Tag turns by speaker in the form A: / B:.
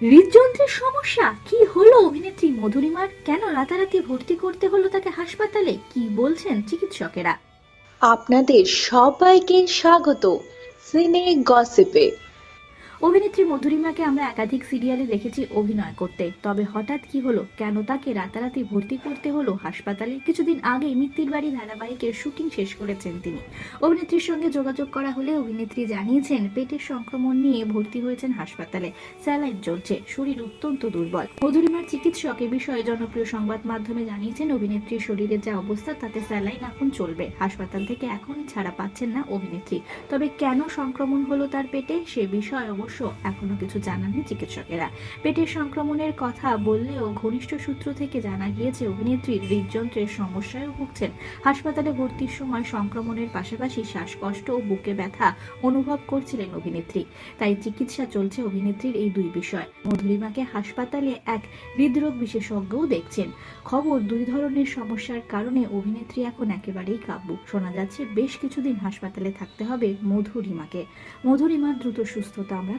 A: হৃদযন্ত্রের সমস্যা? কি হলো অভিনেত্রী মধুরিমার? কেন রাতারাতি ভর্তি করতে হলো তাকে হাসপাতালে? কি বলছেন চিকিৎসকেরা?
B: আপনাদের সবাইকে স্বাগত। সিনে গসিপে।
A: অভিনেত্রী মধুরিমাকে আমরা একাধিক সিরিয়ালে দেখেছি অভিনয় করতে। তবে হঠাৎ কি হলো? কেন তাকে রাতারাতি ভর্তি করতে হলো হাসপাতালে? কিছুদিন আগে মিত্তির বাড়ি ধারাবাহিকের শুটিং শেষ করেছেন তিনি। অভিনেত্রীর সঙ্গে যোগাযোগ করা হলে অভিনেত্রী জানিয়েছেন, পেটের সংক্রমণ নিয়ে ভর্তি হয়েছেন হাসপাতালে। স্যালাইন চলছে। শরীর অত্যন্ত দুর্বল। মধুরিমার চিকিৎসক এ বিষয়ে জনপ্রিয় সংবাদ মাধ্যমে জানিয়েছেন, অভিনেত্রীর শরীরের যা অবস্থা, তাতে স্যালাইন এখন চলবে। হাসপাতাল থেকে এখনই ছাড়া পাচ্ছেন না অভিনেত্রী। তবে কেন সংক্রমণ হলো তার পেটে? সে বিষয়ে এখনও কিছু জানাননি চিকিৎসকেরা। পেটের সংক্রমণের কথা বললেও ঘনিষ্ঠ সূত্র থেকে জানা গিয়েছে, অভিনেত্রী হৃদযন্ত্রের সমস্যায় ভুগছেন। হাসপাতালে ভর্তির সময় সংক্রমণের পাশাপাশি শ্বাসকষ্ট ও বুকে ব্যথা অনুভব করছিলেন অভিনেত্রী। তাই চিকিৎসা চলছে অভিনেত্রীর এই দুই বিষয়। মধুরিমাকে হাসপাতালে এক হৃদরোগ বিশেষজ্ঞও দেখছেন। খবর দুই ধরনের সমস্যার কারণে অভিনেত্রী এখন একেবারেই কাবু। শোনা যাচ্ছে, বেশ কিছুদিন হাসপাতালে থাকতে হবে মধুরিমাকে। মধুরিমার দ্রুত সুস্থতা আমরা